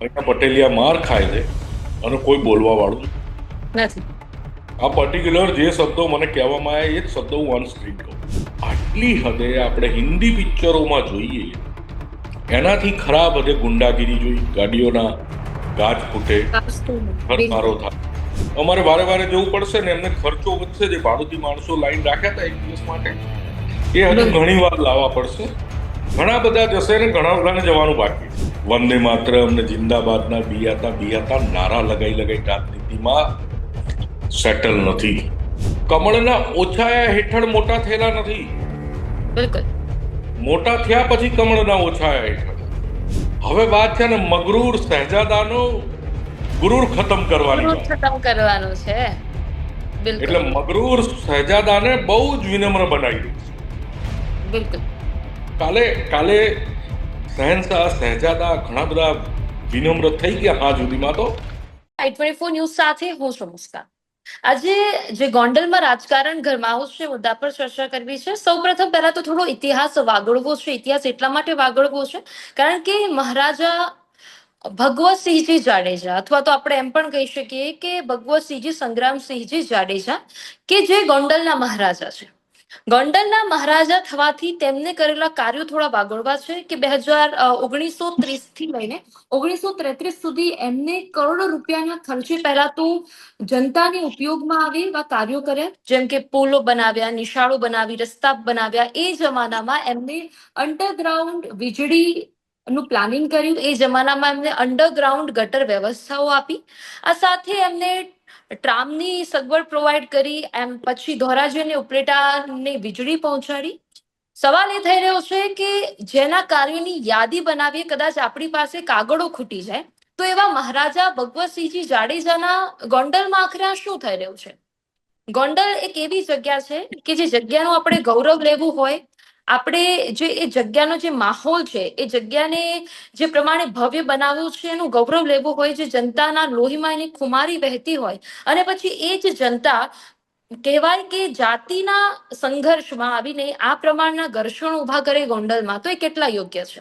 અહીંયા પટેલિયા માર ખાય છે અને કોઈ બોલવા વાળું નથી. આ પર્ટિક્યુલર જે શબ્દો મને કહેવામાં આવ્યા એ જ શબ્દો હું અનસ્ક્રીન કહું. આટલી હદે આપણે હિન્દી પિક્ચરોમાં જોઈએ એનાથી ખરાબ હદે ગુંડાગીરી જોઈ ગાડીઓના ગાજ ફૂટે મારો થાય. અમારે વારે વારે જવું પડશે ને એમને ખર્ચો વધશે જે ભાડુતી માણસો લાઈન રાખ્યા હતા એક દિવસ માટે. એ હજુ ઘણી વાર લાવવા પડશે. ઘણા બધા જશે ને ઘણા બધાને જવાનું બાકી છે. વંદે માત્ર અમને જિંદાબાદના બિયાતા બિયાતા નારા લગાઈ લગાઈ રાજનીતિમાં સેટલ નથી. કમળના ઓછાયા હેઠળ મોટા થયેલા નથી. બિલકુલ. મોટા થયા પછી કમળના ઓછાયા હેઠળ. હવે વાત છે ને મગરૂર સહેજાદાનો ગુરુર ખતમ કરવાની ખતમ કરવાનો છે. એટલે મગરૂર સહેજાદાને બહુ જ વિનમ્ર બનાવી દીધું બિલકુલ. કાલે કાલે શહેનશાહ સહેજાદા ઘણા બધા વિનમ્ર થઈ ગયા આ સુધીમાં તો. આઈ ટ્વેન્ટી ફોર ન્યૂઝ સાથે હું છું મુસ્કાન. આજે જે ગોંડલમાં રાજકારણ ગરમાવું છે મુદ્દા પર ચર્ચા કરવી છે. સૌપ્રથમ પહેલા તો થોડો ઇતિહાસ વાગળવો છે. ઇતિહાસ એટલા માટે વાગળવો છે કારણ કે મહારાજા ભગવતસિંહજી જાડેજા અથવા તો આપણે એમ પણ કહી શકીએ કે ભગવતસિંહજી સંગ્રામસિંહજી જાડેજા કે જે ગોંડલના મહારાજા છે. ગોંડલના મહારાજા થવાથી તેમને કરેલા કાર્યો થોડા વાગોળવા છે કે બે હજાર ઓગણીસો ત્રીસથી લઈને ઓગણીસો ત્રેત્રીસ સુધી એમને કરોડો રૂપિયાના ખર્ચે પહેલા તો જનતાને ઉપયોગમાં આવે એવા કાર્યો કર્યા, જેમ કે પોલો બનાવ્યા, નિશાળો બનાવી, રસ્તા બનાવ્યા, એ જમાનામાં એમને અંડરગ્રાઉન્ડ વીજળી નું પ્લાનિંગ કર્યું, એ જમાનામાં એમને અંડરગ્રાઉન્ડ ગટર વ્યવસ્થાઓ આપી. આ સાથે એમને ટ્રામની સગવડ પ્રોવાઈડ કરી, એમ પછી ધોરાજી અને ઉપલેટાને વીજળી પહોંચાડી. સવાલ એ થઈ રહ્યો છે કે જેના કાર્યોની યાદી બનાવીએ, કદાચ આપણી પાસે કાગળો ખૂટી જાય, તો એવા મહારાજા ભગવતસિંહજી જાડેજાના ગોંડલમાં આખરે શું થઈ રહ્યું છે? ગોંડલ એક એવી જગ્યા છે કે જે જગ્યાનું આપણે ગૌરવ લેવું હોય આપણે જે એ જગ્યાનો જે માહોલ છે, એ જગ્યાને જે પ્રમાણે ભવ્ય બનાવ્યું છે, એનું ગૌરવ લેવું હોય, જે જનતાના લોહીમાં એની ખુમારી વહેતી હોય, અને પછી એ જ જનતા કહેવાય કે જાતિના સંઘર્ષમાં આવીને આ પ્રમાણના ઘર્ષણો ઊભા કરે ગોંડલમાં, તો એ કેટલા યોગ્ય છે?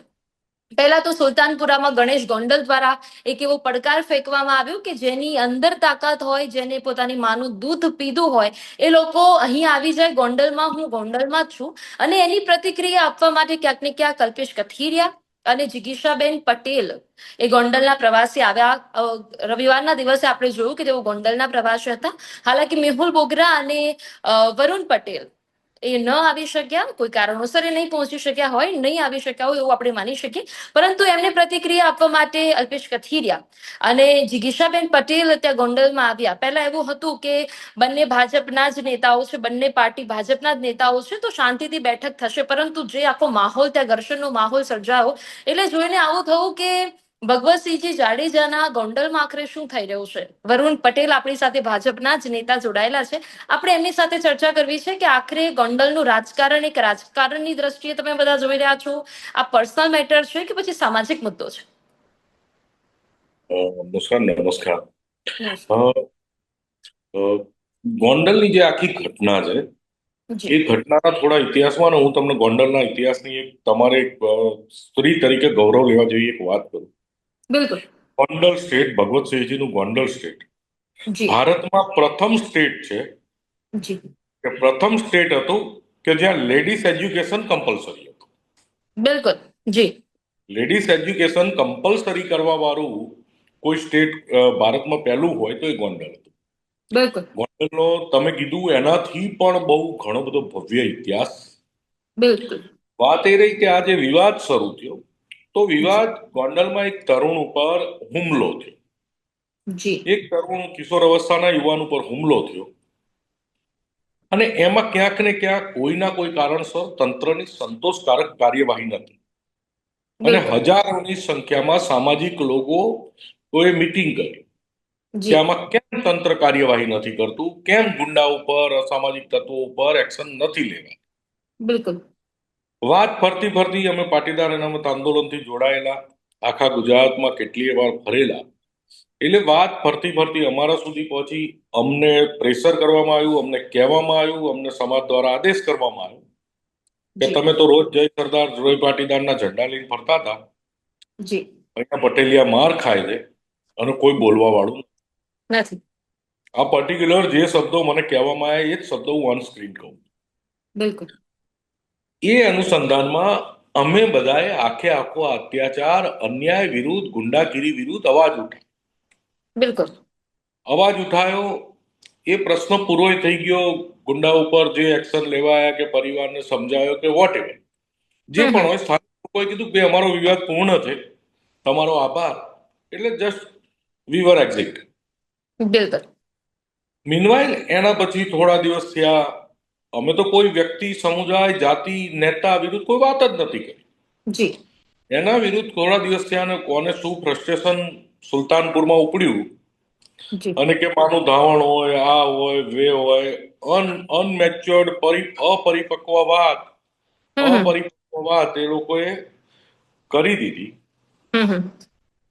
પહેલા તો સુલતાનપુરામાં ગણેશ ગોંડલ દ્વારા એક એવો પડકાર ફેંકવામાં આવ્યો કે જેની અંદર તાકાત હોય, જેને પોતાની માનું દૂધ પીધું હોય, એ લોકો અહીં આવી જાય. ગોંડલમાં હું ગોંડલમાં છું. અને એની પ્રતિક્રિયા આપવા માટે ક્યાંક ને ક્યાંક કલ્પેશ કથિરિયા અને જિગીશાબેન પટેલ એ ગોંડલના પ્રવાસી આવ્યા. રવિવારના દિવસે આપણે જોયું કે તેઓ ગોંડલના પ્રવાસી હતા. હાલાકી મેહુલ બોગરા અને વરુણ પટેલ એ ન આવી શક્યા, કોઈ કારણોસર એ નહીં પહોંચી શક્યા હોય, નહીં આવી શક્યા હોય એવું આપણે માની શકીએ. પરંતુ એમને પ્રતિક્રિયા આપવા માટે અલ્પેશ કથિરિયા અને જિગીશાબેન પટેલ ત્યાં ગોંડલમાં આવ્યા. પહેલા એવું હતું કે બંને ભાજપના જ નેતાઓ છે, બંને પાર્ટી ભાજપના જ નેતાઓ છે, તો શાંતિથી બેઠક થશે. પરંતુ જે આખો માહોલ, ત્યાં ઘર્ષણનો માહોલ સર્જાયો, એટલે જોઈને આવું થયું કે ભગવતસિંહજી જાડેજાના ગોંડલમાં આખરે શું થઈ રહ્યું છે? વરુણ પટેલ આપણી સાથે ભાજપના જ નેતા જોડાયેલા છે. આપણે એમની સાથે ચર્ચા કરવી છે કે આખરે ગોંડલનું રાજકારણ એક રાજકારણની દ્રષ્ટિએ તમે બધા જોઈ રહ્યા છો. આ પર્સનલ મેટર છે કે પછી સામાજિક મુદ્દો છે? અ, નમસ્કાર ગોંડલની જે આખી ઘટના છે એ ઘટનાના થોડા ઇતિહાસમાં હું તમને ગોંડલના ઇતિહાસની એક તમારે એક સ્ત્રી તરીકે ગૌરવ લેવા જેવી એક વાત કરું. બિલકુલ. ગોંડલ સ્ટેટ ભગવતસિંહજીનું ગોંડલ સ્ટેટ. ભારતમાં પ્રથમ સ્ટેટ છે કે પ્રથમ સ્ટેટ હતું કે જ્યાં લેડીઝ એજ્યુકેશન કમ્પલસરી હતું. બિલકુલ. જી. લેડીઝ એજ્યુકેશન કમ્પલસરી કરવા વાળું કોઈ સ્ટેટ ભારતમાં પહેલું હોય તો એ ગોંડલ હતું. બિલકુલ. ગોંડલનો તમે કીધું એનાથી પણ બહુ ઘણો બધો ભવ્ય ઇતિહાસ. બિલકુલ. વાત એ રહી કે આ જે વિવાદ શરૂ થયો તો વિવાદ ગોંડલમાં એક તરુણ ઉપર હુમલો થયો. એક તરુણ કિશોર અવસ્થાના યુવાન ઉપર હુમલો થયો. અને એમાં ક્યાંક ને ક્યાંક કોઈના કોઈ કારણસર તંત્રની સંતોષકારક કાર્યવાહી નથી. અને હજારોની સંખ્યામાં સામાજિક લોકો કોઈ મિટિંગ કરી કે આમાં કેમ તંત્ર કાર્યવાહી નથી કરતું? કેમ ગુંડા ઉપર અસામાજિક તત્વો ઉપર એક્શન નથી લેવા બિલકુલ. વાત ફરતી ફરતી અમે પાટીદાર અનામત આંદોલનથી જોડાયેલા આખા ગુજરાતમાં કેટલીય વાર ફરેલા. એટલે વાત ફરતી ફરતી અમારા સુધી પહોંચી અમને પ્રેશર કરવામાં આવ્યું અમને કહેવામાં આવ્યું અમને સમાજ દ્વારા આદેશ કરવામાં આવ્યો કે તમે તો રોજ જય સરદાર જય પાટીદારના ઝંડા લઈને ફરતા હતા. અહીંયા પટેલિયા માર ખાય છે અને કોઈ બોલવા વાળું. નથી. આ પર્ટિક્યુલર જે શબ્દો મને કહેવામાં આવ્યા એ જ શબ્દો હું ઓન સ્ક્રીન કહું. બિલકુલ. એ અનુસંધાનમાં અમે બધાએ આખે આખો અત્યાચાર અન્યાય વિરુદ્ધ ગુંડાગીરી વિરુદ્ધ અવાજ ઉઠાવ્યો બિલકુલ. અવાજ ઉઠાયો. એ પ્રશ્ન પૂરો થઈ ગયો. ગુંડા ઉપર જે એક્શન લેવાયા કે પરિવારને સમજાયો કે વોટ એવર જે પણ હોય સ્થાનિક લોકોએ કીધું કે અમારો વિવાદ પૂર્ણ છે. તમારો આભાર. એટલે જસ્ટ વી વર એક્ઝિટ બિલકુલ. મીનવાઇલ એના પછી થોડા દિવસ થયા. અમે તો કોઈ વ્યક્તિ સમુદાય જાતિ નેતા વિરુદ્ધ કોઈ વાત જ નથી કરી. જી. એના વિરુદ્ધ થોડા દિવસ થયા કોને શું ફ્રસ્ટ્રેશન સુલતાનપુરમાં ઉપડ્યું? અને કે માનું ધાવણ હોય આ હોય વે હોય અન અનમેચ્યોર્ડ અપરિપક્વ વાત. અપરિપક્વ વાત એ લોકોએ કરી દીધી.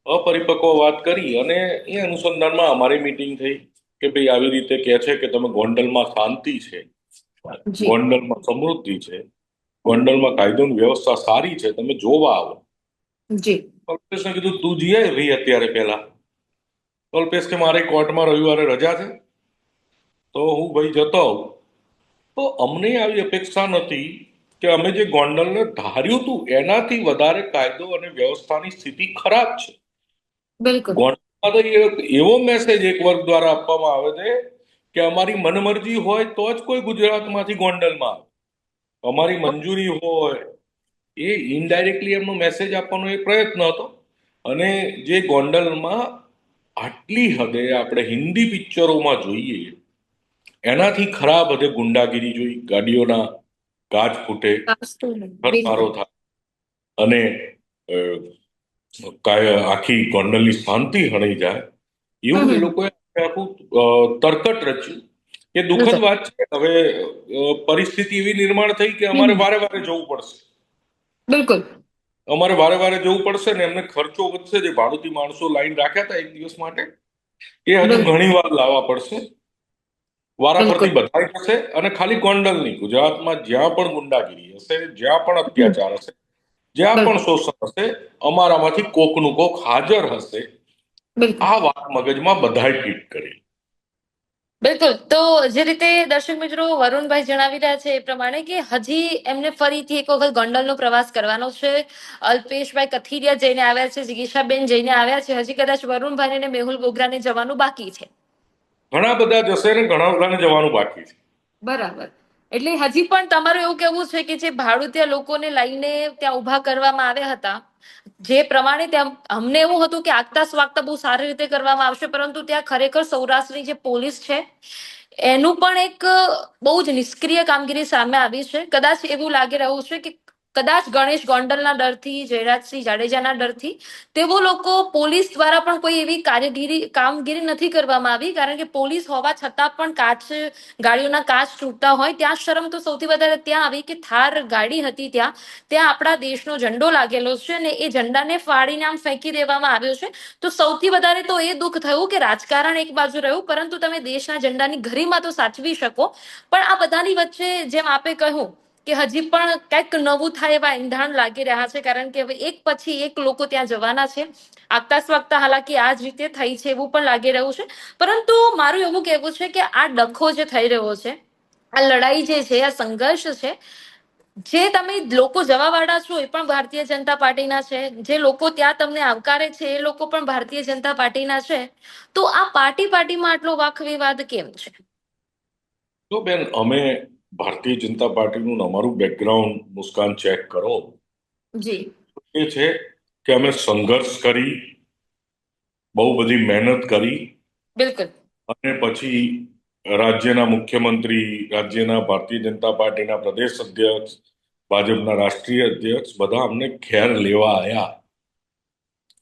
અપરિપક્વ વાત કરી અને એ અનુસંધાનમાં અમારી મીટિંગ થઈ કે ભાઈ આવી રીતે કહે છે કે તમે ગોંડલમાં શાંતિ છે. ગોંડલમાં સમૃદ્ધિ છે. ગોંડલમાં કાયદોની વ્યવસ્થા સારી છે. તમે જોવા આવો. કલ્પેશને કીધું તું જઈએ રહી અત્યારે પહેલા. કલ્પેશ કે મારે કોર્ટમાં રવિવારે રજા છે. તો હું ભાઈ જતો આવું. તો અમને આવી અપેક્ષા નથી કે અમે જે ગોંડલને ધાર્યું હતું એનાથી વધારે કાયદો અને વ્યવસ્થાની સ્થિતિ ખરાબ છે. બિલકુલ. ગોંડલમાં તો એવો મેસેજ એક વર્ગ દ્વારા આપવામાં આવે છે કે અમારી મનમરજી હોય તો જ કોઈ ગુજરાતમાંથી ગોંડલમાં આવે. અમારી મંજૂરી હોય. એ ઇનડાયરેક્ટલી એમનો મેસેજ આપવાનો એક પ્રયત્ન હતો. અને જે ગોંડલમાં આટલી હદે આપણે હિન્દી પિક્ચરોમાં જોઈએ એનાથી ખરાબ હદે ગુંડાગીરી જોઈ ગાડીઓના કાચ ફૂટે મારો થાય. અને આખી ગોંડલની શાંતિ હણી જાય. એવું એ. લોકોએ આખું તરકટ રચ્યું કે દુઃખદ વાત છે. હવે પરિસ્થિતિ એવી નિર્માણ થઈ કે અમારે વારે વારે જવું પડશે. બિલકુલ. અમારે વારે વારે જવું પડશે ને એમને ખર્ચો વધશે. જે ભારતીય માણસો લાઈન રાખ્યા હતા એક દિવસ માટે એ હજુ ઘણી વાર લાવવા પડશે. વારાફરતી. બધાય થશે અને ખાલી ગોંડલ નહીં ગુજરાતમાં જ્યાં પણ ગુંડાગીરી હશે જ્યાં પણ અત્યાચાર હશે જ્યાં પણ શોષણ હશે અમારામાંથી કોકનું કોક હાજર હશે. આ વાત મગજમાં બધાએ ફીટ કરી. બિલકુલ. તો જે રીતે દર્શક મિત્રો વરુણભાઈ જણાવી રહ્યા છે એ પ્રમાણે કે હજી એમને ફરીથી એક વખત ગોંડલનો પ્રવાસ કરવાનો છે. અલ્પેશભાઈ કથિરિયા જઈને આવ્યા છે જિગીશાબેન જઈને આવ્યા છે. હજી કદાચ વરુણભાઈ ને મેહુલ બોગરાને જવાનું બાકી છે. ઘણા બધા જશે ને ઘણા બધાને જવાનું બાકી છે. બરાબર. એટલે હજી પણ તમારું એવું કેવું છે કે જે ભાડુતિયા લોકોને લઈને ત્યાં ઊભા કરવામાં આવ્યા હતા જે પ્રમાણે ત્યાં અમને એવું હતું કે આગતા સ્વાગતા બહુ સારી રીતે કરવામાં આવશે, પરંતુ ત્યાં ખરેખર સૌરાષ્ટ્રની જે પોલીસ છે, એનું પણ એક બહુ જ નિષ્ક્રિય કામગીરી સામે આવી છે. કદાચ એવું લાગી રહ્યું છે કે કદાચ ગણેશ ગોંડલના ડરથી, જયરાજસિંહ જાડેજાના ડરથી, તેઓ લોકો પોલીસ દ્વારા પણ કોઈ એવી કાર્યગીરી કામગીરી નથી કરવામાં આવી. કારણ કે પોલીસ હોવા છતાં પણ કાચ ગાડીઓના કાચ તૂટતા હોય. ત્યાં શરમ તો સૌથી વધારે ત્યાં આવી કે થાર ગાડી હતી ત્યાં. ત્યાં આપણા દેશનો ઝંડો લાગેલો છે અને એ ઝંડાને ફાડીને આમ ફેંકી દેવામાં આવ્યો છે. તો સૌથી વધારે તો એ દુઃખ થયું કે રાજકારણ એક બાજુ રહ્યું, પરંતુ તમે દેશના ઝંડાની ઘરીમાં તો સાચવી શકો. પણ આ બધાની વચ્ચે જેમ આપે કહ્યું કે હજી પણ કંઈક નવું થાય એવા ઈંધાણ લાગી રહ્યા છે, કારણ કે હવે એક પછી એક લોકો ત્યાં જવાના છે. આગતા સ્વાગતા હાલાકી આ જ રીતે થઈ છે એવું પણ લાગી રહ્યું છે. પરંતુ મારું એવું કહેવું છે કે આ ડખો જે થઈ રહ્યો છે, આ લડાઈ જે છે, આ સંઘર્ષ છે, જે તમે લોકો જવાવાળા છો એ પણ ભારતીય જનતા પાર્ટીના છે. જે લોકો ત્યાં તમને આવકારે છે એ લોકો પણ ભારતીય જનતા પાર્ટીના છે. તો આ પાર્ટી પાર્ટીમાં આટલો વાક વિવાદ કેમ છે? તો બેન, અમે ભારતીય જનતા પાર્ટીનું ને અમારું બેકગ્રાઉન્ડ મુસ્કાન ચેક કરો. જી. એ છે કે અમે સંઘર્ષ કરી બહુ બધી મહેનત કરી. બિલકુલ. અને પછી રાજ્યના મુખ્યમંત્રી રાજ્યના ભારતીય જનતા પાર્ટીના પ્રદેશ અધ્યક્ષ ભાજપના રાષ્ટ્રીય અધ્યક્ષ બધા અમને ખેર લેવા આવ્યા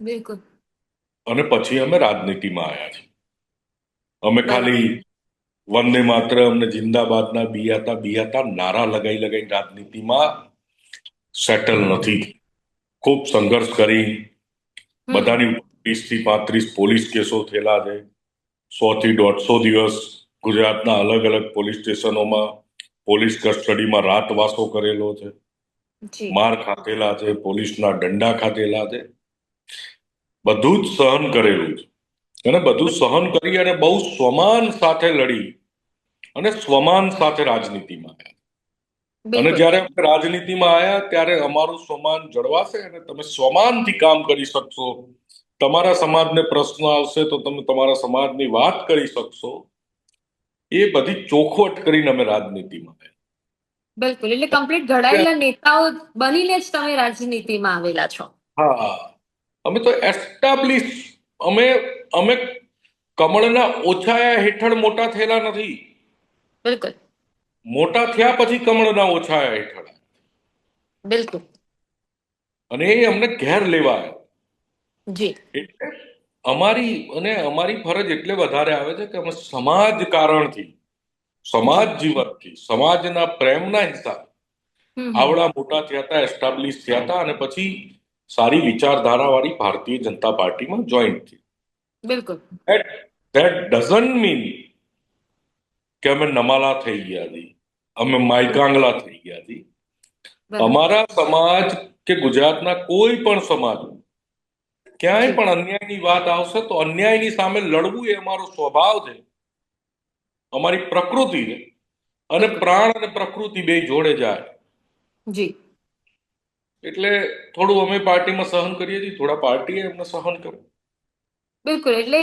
બિલકુલ. અને પછી અમે રાજનીતિમાં આવ્યા છીએ. અમે ખાલી વંદે માત્ર અમને જિંદાબાદના બિયાતા બિયાતા નારા લગાઈ લગાઈ રાજનીતિમાં સેટલ નથી. ખૂબ સંઘર્ષ કરી. બધાની ત્રીસથી પાંત્રીસ પોલીસ કેસો થયેલા છે. સો થી દોઢસો દિવસ ગુજરાતના અલગ અલગ પોલીસ સ્ટેશનોમાં પોલીસ કસ્ટડીમાં રાતવાસો કરેલો છે. માર ખાધેલા છે પોલીસના દંડા ખાધેલા છે. બધું જ સહન કરેલું છે. અને બધું સહન કરી અને બહુ સ્વમાન સાથે લડી અને સ્વમાન સાથે રાજનીતિમાં આવ્યા. અને જ્યારે અમે રાજનીતિમાં આવ્યા ત્યારે અમારું સ્વમાન જળવાશે અને તમે સ્વમાનથી કામ કરી શકશો. તમારા સમાજને પ્રશ્ન આવશે તો તમે તમારા સમાજની વાત કરી શકશો. એ બધી ચોખવટ કરીને અમે રાજનીતિમાં આવ્યા. બિલકુલ. એટલે કમ્પ્લીટ ઘડાયેલા નેતાઓ બનીને જ તમે રાજનીતિમાં આવેલા છો. હા. અમે તો એસ્ટાબ્લિશ અમે અમે કમળના ઓછાયા હેઠળ મોટા થયેલા નથી. બિલકુલ. મોટા થયા પછી કમળના ઓછાયા હેઠળ. બિલકુલ. અને એ અમને ઘેર લેવા આવ્યા. જી. એટલે અમારી અને અમારી ફરજ એટલે વધારે આવે છે કે અમે સમાજ કારણથી સમાજ જીવનથી સમાજના પ્રેમના હિસાબે. આવડા મોટા થયા હતા એસ્ટાબ્લિશ થયા હતા અને પછી સારી વિચારધારા વાળી ભારતીય જનતા પાર્ટીમાં જોઈન થઈ. બિલકુલ. ધેટ ડઝન્ટ મીન કે અમે નમાલા થઈ ગયા હતી અમે માયકાંગલા થઈ ગયા હતી અમારા સમાજ કે ગુજરાતના કોઈ પણ સમાજ ક્યાંય. પણ અન્યાયની વાત આવશે તો અન્યાયની સામે લડવું એ અમારો સ્વભાવ છે. અમારી પ્રકૃતિ છે. અને પ્રાણ અને પ્રકૃતિ બે જોડે જાય. જી. એટલે થોડું અમે પાર્ટીમાં સહન કરીએ છીએ થોડા પાર્ટીએ એમને સહન કર્યું. બિલકુલ, એટલે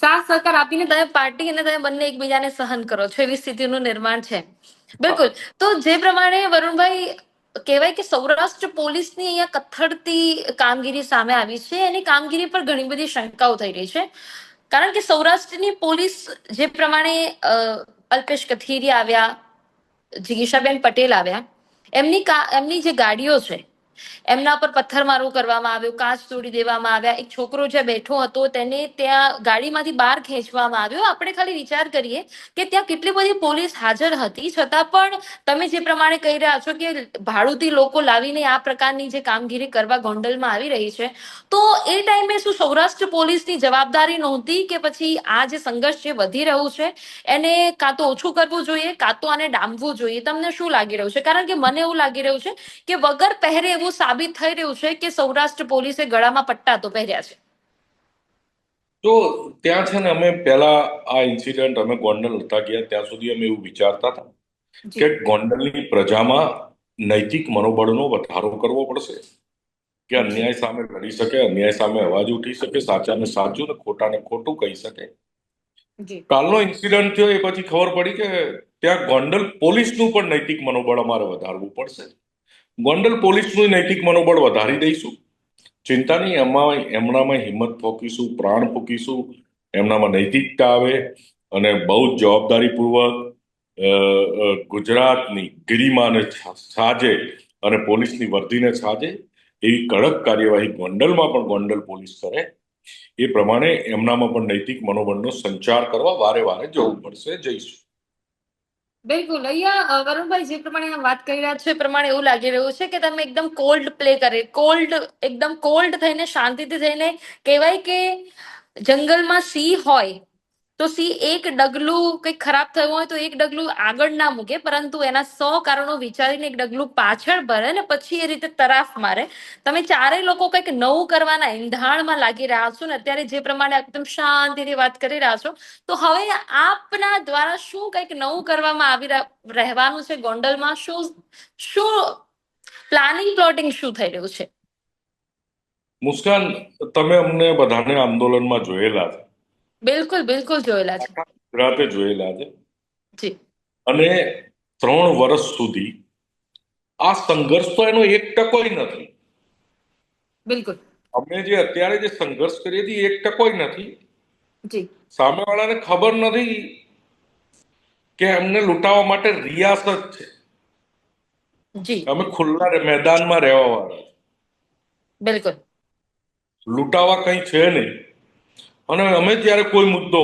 સાથ સહકાર આપીને તમે પાર્ટી અને તમે બંને એકબીજાને સહન કરો છો, એવી સ્થિતિનું નિર્માણ છે. બિલકુલ, તો જે પ્રમાણે વરુણભાઈ કહેવાય કે સૌરાષ્ટ્ર પોલીસની અહીંયા કથળતી કામગીરી સામે આવી છે, એની કામગીરી પર ઘણી બધી શંકાઓ થઈ રહી છે. કારણ કે સૌરાષ્ટ્રની પોલીસ જે પ્રમાણે અલ્પેશ કથીરી આવ્યા જિગીશાબેન પટેલ આવ્યા, એમની એમની જે ગાડીઓ છે એમના પર પથ્થરમારો કરવામાં આવ્યો, કાચ તોડી દેવામાં આવ્યા. એક છોકરો જ્યાં બેઠો હતો તેને ત્યાં ગાડીમાંથી બહાર ખેંચવામાં આવ્યો. આપણે ખાલી વિચાર કરીએ કે ત્યાં કેટલી બધી પોલીસ હાજર હતી. છતાં પણ તમે જે પ્રમાણે કહી રહ્યા છો કે ભાડુતી લોકો લાવીને આ પ્રકારની જે કામગીરી કરવા ગોંડલમાં આવી રહી છે, તો એ ટાઈમે શું સૌરાષ્ટ્ર પોલીસની જવાબદારી નહોતી કે પછી આ જે સંઘર્ષ જે વધી રહ્યું છે, એને કાં તો ઓછું કરવું જોઈએ, કાં તો આને ડામવું જોઈએ? તમને શું લાગી રહ્યું છે? કારણ કે મને એવું લાગી રહ્યું છે કે વગર પહેરે એવું સાબિત થઈ રહ્યું છે કે સૌરાષ્ટ્ર પોલીસે ગળામાં પટ્ટા તો પહેર્યા છે? તો ત્યાં છે ને અમે પહેલા આ ઇન્સિડન્ટ અમે ગોંડલ હતા ગયા ત્યાં સુધી અમે એવું વિચારતા હતા કે ગોંડલની પ્રજામાં નૈતિક મનોબળનો વધારો કરવો પડશે કે અન્યાય સામે લડી શકે અન્યાય સામે અવાજ ઉઠી શકે સાચાને સાચું ને ખોટાને ખોટું કહી શકે. કાલનો ઇન્સિડન્ટ થયો એ પછી ખબર પડી કે ત્યાં ગોંડલ પોલીસનું પણ નૈતિક મનોબળ અમારે વધારવું પડશે. ગોંડલ પોલીસનું નૈતિક મનોબળ વધારી દઈશું. ચિંતા નહીં એમાં એમનામાં હિંમત ફોકીશું, પ્રાણ ફૂકીશું, એમનામાં નૈતિકતા આવે અને બહુ જ જવાબદારીપૂર્વક ગુજરાતની ગિરિમાને સાજે અને પોલીસની વર્દીને સાજે એવી કડક કાર્યવાહી ગોંડલમાં પણ ગોંડલ પોલીસ કરે એ પ્રમાણે એમનામાં પણ નૈતિક મનોબળનો સંચાર કરવા વારે વારે જવું પડશે. જઈશું. બિલકુલ. અહીંયા વરુણભાઈ જે પ્રમાણે વાત કરી રહ્યા છે, એ પ્રમાણે એવું લાગી રહ્યું છે કે તમે એકદમ કોલ્ડ પ્લે કરે કોલ્ડ એકદમ કોલ્ડ થઈને, શાંતિથી થઈને કહેવાય કે જંગલમાં સિંહ હોય તો સી એક ડગલું કંઈક ખરાબ થયું હોય તો એક ડગલું આગળ ના મૂકે, પરંતુ એના સો કારણો વિચારીને એક ડગલું પાછળ ભરે ને પછી એ રીતે તરાફ મારે. તમે ચારેય લોકો કંઈક નવું કરવાના એંધાણમાં લાગી રહ્યા છો ને અત્યારે જે પ્રમાણે એકદમ શાંતિથી વાત કરી રહ્યા છો, તો હવે આપના દ્વારા શું કંઈક નવું કરવામાં આવી રહેવાનું છે ગોંડલમાં? શું શું પ્લાનિંગ પ્લોટિંગ શું થઈ રહ્યું છે? મુસ્કાન, તમે અમને બધાને આંદોલનમાં જોયેલા છે. બિલકુલ બિલકુલ જોયેલા છે. ગુજરાતે જોયેલા છે. જી. અને ત્રણ વર્ષ સુધી આ સંઘર્ષ તો એનો એક ટકોય નથી. બિલકુલ. અમે જે અત્યારે જે સંઘર્ષ કરીએ છીએ એક ટકોય નથી. જી. સામેવાળાને ખબર નથી કે એમને લૂંટાવા માટે રિયાસત છે. જી. અમે ખુલ્લા મેદાનમાં રહેવા વાળા. બિલકુલ. લૂંટાવા કઈ છે નહીં. અને અમે ત્યારે કોઈ મુદ્દો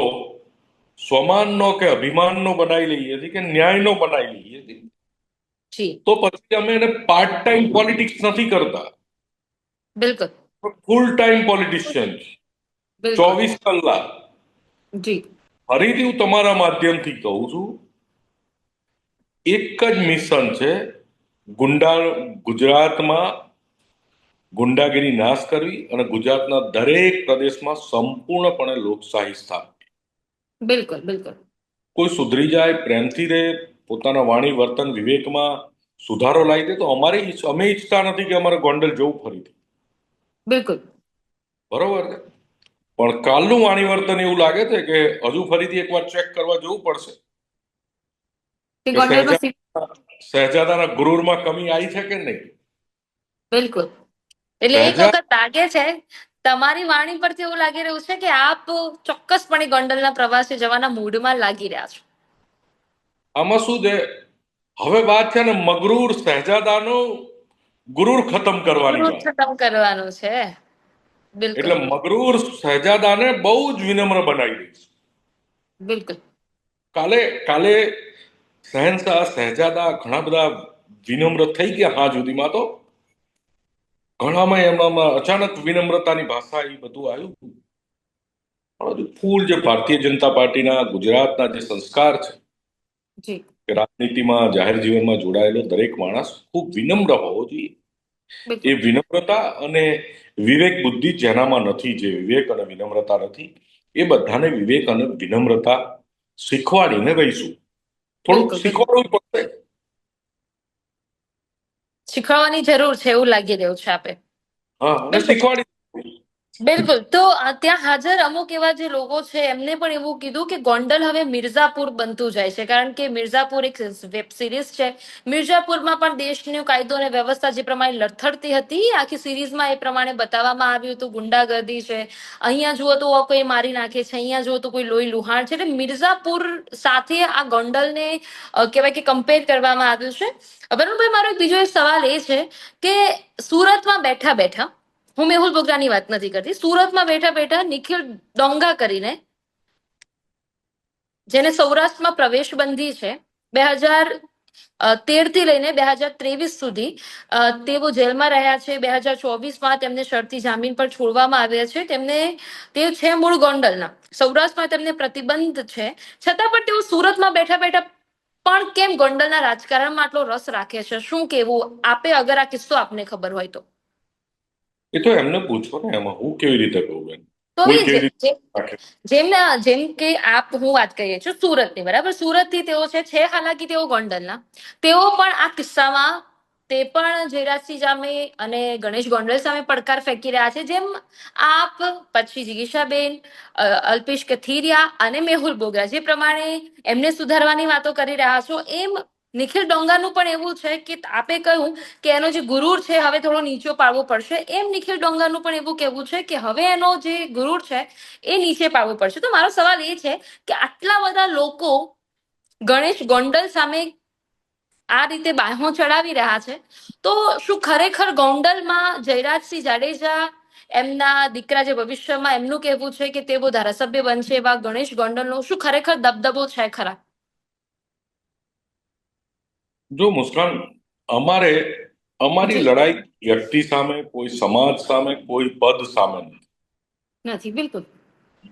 સ્વમાનનો કે અભિમાનનો બનાવી લઈએ છીએ કે ન્યાયનો બનાવી લઈએ છીએ તો પછી અમે એને પાર્ટ ટાઈમ પોલિટિક્સ નથી કરતા. બિલકુલ. ફૂલ ટાઈમ પોલિટિશિયન ચોવીસ કલાક. જી. ફરીથી હું તમારા માધ્યમથી કહું છું એક જ મિશન છે ગુંડા ગુજરાતમાં ગુંડાગીરી નાશ કરવી અને ગુજરાતના દરેક પ્રદેશમાં સંપૂર્ણપણે લોકશાહી સ્થાપવી. બિલકુલ બિલકુલ. કોઈ સુધરી જાય પ્રેમથી રહે પોતાના વાણી વર્તન વિવેકમાં સુધારો લાવી દે તો અમારે અમે ઈચ્છતા નથી કે અમારે ગોંડલ જવું ફરીથી બિલકુલ. બરોબર છે? પણ કાલનું વાણી વર્તન એવું લાગે છે કે હજુ ફરીથી એકવાર ચેક કરવા જવું પડશે. સહેજાદાના ગુરુરમાં કમી આવી છે કે નહીં? બિલકુલ. એટલે એક વખત લાગે છે તમારી વાણી પરથી એવું લાગી રહ્યું છે કે આપ ચોક્કસપણે ગોંડલના પ્રવાસે જવાના મૂડમાં લાગી રહ્યા છો. આમાં શું છે? હવે વાત છે ને મગરૂર સહેજાદાનો ગુરુર ખતમ કરવાની ખતમ કરવાનું છે. એટલે મગરૂર સહેજાદાને બહુ જ વિનમ્ર બનાવી દઈશ બિલકુલ. કાલે કાલે શહેનશાહ શહેજાદા ઘણા બધા વિનમ્ર થઈ ગયા હા સુધીમાં તો. ઘણામાં એમાં અચાનક વિનમ્રતાની ભાષા એ બધું આવ્યું. પણ ફૂલ જે ભારતીય જનતા પાર્ટીના ગુજરાતના જે સંસ્કાર છે કે રાજનીતિમાં જાહેર જીવનમાં જોડાયેલો દરેક માણસ ખૂબ વિનમ્ર હોવો જોઈએ. એ વિનમ્રતા અને વિવેક બુદ્ધિ જેનામાં નથી જે વિવેક અને વિનમ્રતા નથી એ બધાને વિવેક અને વિનમ્રતા શીખવાડીને રહીશું. થોડુંક. શીખવાડવું પડશે. શીખવાડવાની જરૂર છે એવું લાગી રહ્યું છે આપે. હા શીખવાડી બિલકુલ. તો ત્યાં હાજર અમુક એવા જે લોકો છે, એમને પણ એવું કીધું કે ગોંડલ હવે મિર્ઝાપુર બનતું જાય છે. કારણ કે મિર્ઝાપુર એક વેબ સિરીઝ છે. મિર્ઝાપુરમાં પણ દેશનો કાયદો અને વ્યવસ્થા જે પ્રમાણે લથડતી હતી, આખી સિરીઝમાં એ પ્રમાણે બતાવવામાં આવ્યું હતું. ગુંડાગર્દી છે. અહીંયા જુઓ તો કોઈ મારી નાખે છે. અહીંયા જુઓ તો કોઈ લોહી લુહાણ છે. એટલે મિર્ઝાપુર સાથે આ ગોંડલને કહેવાય કે કમ્પેર કરવામાં આવ્યું છે. વરુણભાઈ મારો બીજો એક સવાલ એ છે કે સુરતમાં બેઠા બેઠા હું મેહુલ બોગરાની વાત નથી કરતી. સુરતમાં બેઠા બેઠા નિખિલ ડોંગા કરીને, જેને સૌરાષ્ટ્રમાં પ્રવેશ બંધી છે, બે હજાર તેરથી લઈને બે હજાર ત્રેવીસ સુધી તેઓ જેલમાં રહ્યા છે. બે હજાર ચોવીસમાં તેમને શરતી જામીન પર છોડવામાં આવ્યા છે. તેમને, તે છે મૂળ ગોંડલના. સૌરાષ્ટ્રમાં તેમને પ્રતિબંધ છે. છતાં પણ તેઓ સુરતમાં બેઠા બેઠા પણ કેમ ગોંડલના રાજકારણમાં આટલો રસ રાખે છે? શું કેવું આપે અગર આ કિસ્સો આપને ખબર હોય તો. એ તો એમને પૂછો ને એમાં હું કેવી રીતે કહું બેન જેમ જેમ કે આપ હું વાત કરીએ છું સુરતની બરાબર? સુરતથી તેઓ છે છે હાલાકી તેઓ ગોંડલના. તેઓ પણ આ કિસ્સામાં તે પણ જયરાજસિંહ જામે અને ગણેશ ગોંડલ સામે પડકાર ફેંકી રહ્યા છે. જેમ આપ પછી જીગીશાબેન અલ્પેશ કથિરિયા અને મેહુલ બોગરા જે પ્રમાણે એમને સુધારવાની વાતો કરી રહ્યા છો એમ નિખિલ ડોંગાનું પણ એવું છે કે આપે કહ્યું કે એનો જે ગુરુર છે, હવે થોડો નીચો પાડવો પડશે. એમ નિખિલ ડોંગાનું પણ એવું કહેવું છે કે હવે એનો જે ગુરુર છે, એ નીચે પાડવો પડશે. તો મારો સવાલ એ છે કે આટલા બધા લોકો ગણેશ ગોંડલ સામે આ રીતે બાહો ચડાવી રહ્યા છે, તો શું ખરેખર ગોંડલમાં જયરાજસિંહ જાડેજા એમના દીકરા જે ભવિષ્યમાં એમનું કહેવું છે કે તેઓ ધારાસભ્ય બનશે એવા ગણેશ ગોંડલનો શું ખરેખર દબદબો છે ખરા? જો મુસ્કાન અમારે અમારી લડાઈ વ્યક્તિ સામે કોઈ સમાજ સામે કોઈ પદ સામે નથી. નથી બિલકુલ.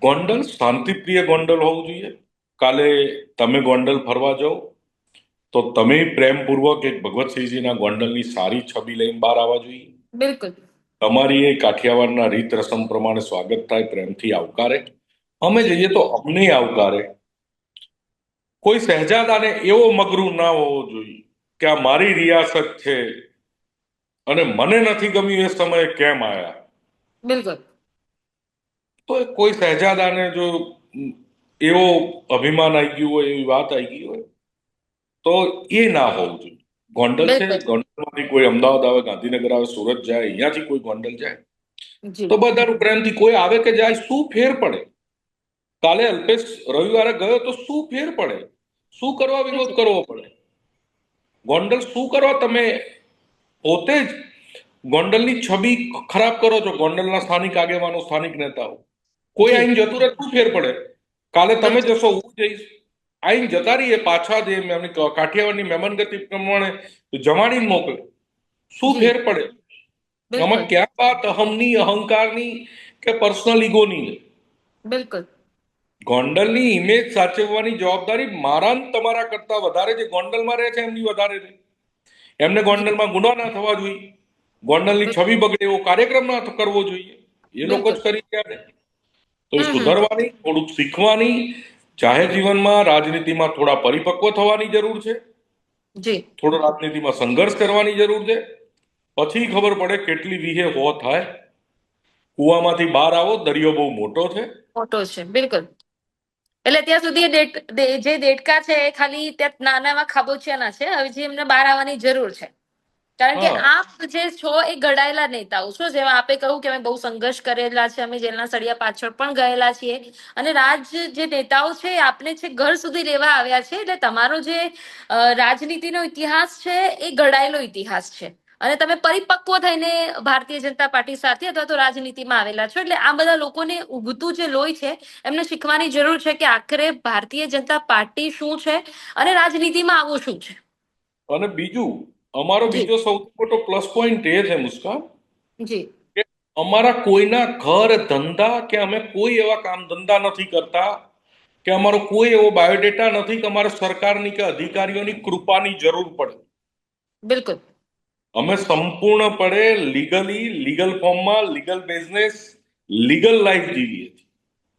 ગોંડલ શાંતિપ્રિય ગોંડલ હોવું જોઈએ. કાલે તમે ગોંડલ ફરવા જાઓ તો તમે પ્રેમપૂર્વક એક ભગવતસિંહજીના ગોંડલની સારી છબી લઈને બહાર આવવા જોઈએ. બિલકુલ. તમારી એ કાઠિયાવાડના રીત રસમ પ્રમાણે સ્વાગત થાય પ્રેમથી આવકારે. અમે જઈએ તો અમને આવકારે. કોઈ સહેજાદાને એવો મગરૂ ના હોવો જોઈએ. કે આ મારી રિયાસત છે અને મને નથી ગમ્યું એ સમયે કેમ આયા? બિલકુલ. તો કોઈ શહેજાદાને જો એવો અભિમાન આવી ગયું હોય એવી વાત આવી ગઈ હોય તો એ ના હોવું જોઈએ. ગોંડલ છે. ગોંડલમાંથી કોઈ અમદાવાદ આવે ગાંધીનગર આવે સુરત જાય અહીંયાથી કોઈ ગોંડલ જાય તો બધાનું પ્રેમથી કોઈ આવે કે જાય શું ફેર પડે? કાલે અલ્પેશ રવિવારે ગયો તો શું ફેર પડે? શું કરવા વિરોધ કરવો પડે? ગોંડલ શું કરવા તમે? પોતે જ ગોંડલની છબી ખરાબ કરો છો. ગોંડલના સ્થાનિક આગેવાનો સ્થાનિક નેતાઓ. કોઈ જી. જતું રહે શું ફેર પડે? કાલે તમે જશો હું જઈશ. આઈને જતા રહીએ પાછા જે એમની કાઠિયાવાડની મહેમાનગતિ પ્રમાણે જમાડીને મોકલે. શું ફેર પડે? આમાં ક્યાં વાત અહમની અહંકારની કે પર્સનલ ઈગોની બિલકુલ. ગોંડલની ઇમેજ સાચવવાની જવાબદારી મારા તમારા કરતા વધારે જે ગોંડલમાં રહે છે એમની વધારે રહે એમને ગોંડલમાં ગુનો ના થવા જોઈએ. ગોંડલની છબી બગડે એવો કાર્યક્રમ ના કરવો જોઈએ. એ લોકો જ કરી ગયા ને તો. સુધારવાની થોડુંક શીખવાની જાહેર જીવનમાં રાજનીતિમાં થોડા પરિપક્વ થવાની જરૂર છે. જી. થોડો રાજનીતિમાં સંઘર્ષ કરવાની જરૂર છે. પછી ખબર પડે કેટલી વિહે હો થાય. કુવામાંથી બહાર આવો દરિયો બહુ મોટો છે. મોટો છે. બિલકુલ. એટલે ત્યાં સુધી જે દેડકા છે એ ખાલી ત્યાં નાના એવા ખાબોચિયાના છે. હવે જે એમને બહાર આવવાની જરૂર છે. કારણ કે આપ જે છો એ ઘડાયેલા નેતાઓ છો. જેમાં આપે કહ્યું કે અમે બહુ સંઘર્ષ કરેલા છે અમે જેલના સળિયા પાછળ પણ ગયેલા છીએ. અને રાજ જે નેતાઓ છે આપને છે ઘર સુધી લેવા આવ્યા છે એટલે તમારો જે રાજનીતિનો ઇતિહાસ છે એ ઘડાયેલો ઇતિહાસ છે. અને તમે પરિપક્વ થઈને ભારતીય જનતા પાર્ટી સાથે અથવા તો રાજનીતિમાં આવેલા છો એટલે આ બધા લોકોને ઉગતું જે લોહી છે એમને શીખવાની જરૂર છે કે આખરે ભારતીય જનતા પાર્ટી શું છે અને રાજનીતિમાં આવું શું છે? અને બીજું અમારો બીજો સૌથી મોટો પ્લસ પોઈન્ટ એ છે મુસ્કાન જી. અમારા કોઈના ઘર ધંધા કે અમે કોઈ એવા કામ ધંધા નથી કરતા કે અમારો કોઈ એવો બાયોડેટા નથી કે અમારે સરકારની કે અધિકારીઓની કૃપાની જરૂર પડે. બિલકુલ. અમે સંપૂર્ણપણે લીગલી લીગલ ફોર્મમાં લીગલ બિઝનેસ લીગલ લાઈફ જીવીએ છીએ.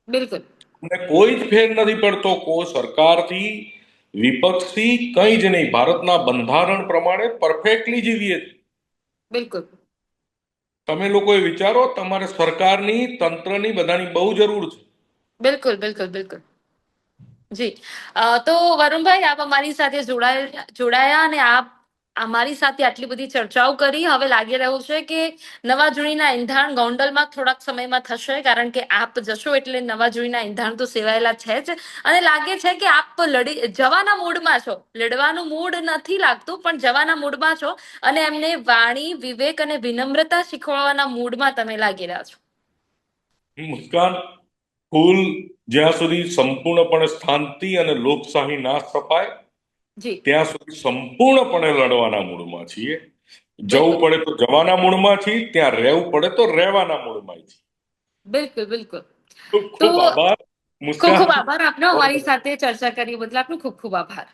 બિલકુલ. અને કોઈ જ ફેર નથી પડતો કોઈ સરકારથી વિપક્ષથી કંઈ જ નહીં. ભારતના બંધારણ પ્રમાણે પરફેક્ટલી જીવીએ છીએ. બિલકુલ. તમે લોકોએ વિચારો તમારે સરકારની તંત્રની બધાની બહુ જરૂર છે. બિલકુલ બિલકુલ બિલકુલ. જી. તો વરુણભાઈ આપ અમારી સાથે જોડાયા જોડાયા અને આપ અમારી સાથે આટલી બધી ચર્ચાઓ કરી. હવે લાગી રહ્યું છે કે નવા જૂનીના એંધાણ ગોંડલમાં થોડાક સમયમાં થશે, કારણ કે આપ જશો એટલે નવા જૂનીના એંધાણ તો સેવાયેલા છે જ. અને લાગે છે કે આપ લડી, જવાના મૂડમાં છો. લડવાનું મૂડ નથી લાગતું, પણ જવાના મૂડમાં છો. અને એમને વાણી, વિવેક અને વિનમ્રતા શીખવાડવાના મૂડમાં તમે લાગી રહ્યા છો. મુસ્કાન. કુલ જ્યાં સુધી સંપૂર્ણપણે શાંતિ અને લોકશાહી ના સ્થપાય ત્યાં સુધી સંપૂર્ણપણે લડવાના મૂડમાં છીએ. જવું પડે તો જવાના મૂડમાં છીએ. ત્યાં રહેવું પડે તો રહેવાના મૂડમાં છીએ. બિલકુલ બિલકુલ. ખૂબ ખૂબ આભાર. ખૂબ ખૂબ આભાર આપનો. અમારી સાથે ચર્ચા કરી બદલ આપનો ખૂબ ખૂબ આભાર.